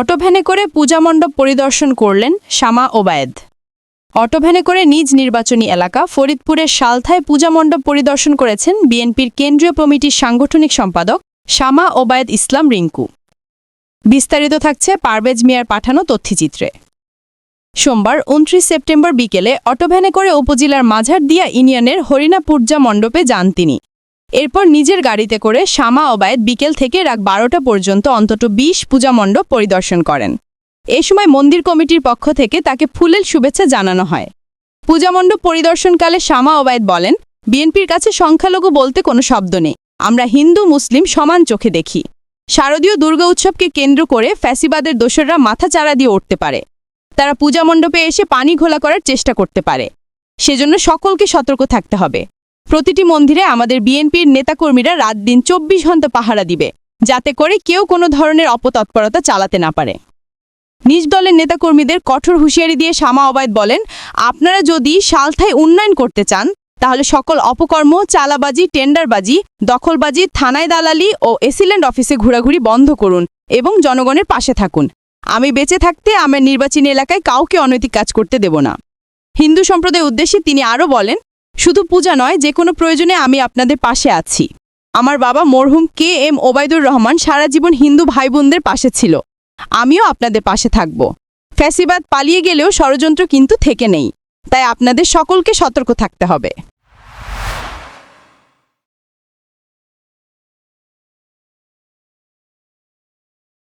অটোভ্যানে করে পূজামণ্ডপ পরিদর্শন করলেন শামা ওবায়েদ। অটোভ্যানে করে নিজ নির্বাচনী এলাকা ফরিদপুরের সালথায় পূজামণ্ডপ পরিদর্শন করেছেন বিএনপির কেন্দ্রীয় কমিটির সাংগঠনিক সম্পাদক শামা ওবায়েদ ইসলাম রিঙ্কু। বিস্তারিত থাকছে পারভেজ মিয়ার পাঠানো তথ্যচিত্রে। সোমবার উনত্রিশ সেপ্টেম্বর বিকেলে অটোভ্যানে করে উপজেলার মাঝারদিয়া ইউনিয়নের হরিণাপুরজা মণ্ডপে যান তিনি। এরপর নিজের গাড়িতে করে শামা ওবায়েদ বিকেল থেকে রাত বারোটা পর্যন্ত অন্তত বিশ পূজা মণ্ডপ পরিদর্শন করেন। এ সময় মন্দির কমিটির পক্ষ থেকে তাকে ফুলেল শুভেচ্ছা জানানো হয়। পূজামণ্ডপ পরিদর্শনকালে শামা ওবায়েদ বলেন, বিএনপির কাছে সংখ্যালঘু বলতে কোনো শব্দ নেই। আমরা হিন্দু, মুসলিম সমান চোখে দেখি। শারদীয় দুর্গা উৎসবকে কেন্দ্র করে ফ্যাসিবাদের দোসররা মাথা চারা দিয়ে উঠতে পারে। তারা পূজা মণ্ডপে এসে পানি ঘোলা করার চেষ্টা করতে পারে। সেজন্য সকলকে সতর্ক থাকতে হবে। প্রতিটি মন্দিরে আমাদের বিএনপির নেতাকর্মীরা রাত দিন চব্বিশ ঘণ্টা পাহারা দিবে, যাতে করে কেউ কোনো ধরনের অপতৎপরতা চালাতে না পারে। নিজ দলের নেতাকর্মীদের কঠোর হুঁশিয়ারি দিয়ে শামা অবায়দ বলেন, আপনারা যদি সালথায় উন্নয়ন করতে চান, তাহলে সকল অপকর্ম, চালাবাজি, টেন্ডারবাজি, দখলবাজি, থানায় দালালি ও এসিল্যান্ড অফিসে ঘোরাঘুরি বন্ধ করুন এবং জনগণের পাশে থাকুন। আমি বেঁচে থাকতে আমার নির্বাচনী এলাকায় কাউকে অনৈতিক কাজ করতে দেব না। হিন্দু সম্প্রদায়ের উদ্দেশ্যে তিনি আরও বলেন শুধু পূজা নয়, যে কোনো প্রয়োজনে আমি আপনাদের পাশে আছি। আমার বাবা মরহুম কে এম ওবায়দুর রহমান সারা জীবন হিন্দু ভাই বোনদের পাশে ছিল। আমিও আপনাদের পাশে থাকব। ফ্যাসিবাদ পালিয়ে গেলেও ষড়যন্ত্র কিন্তু থেকে নেই। তাই আপনাদের সকলকে সতর্ক থাকতে হবে।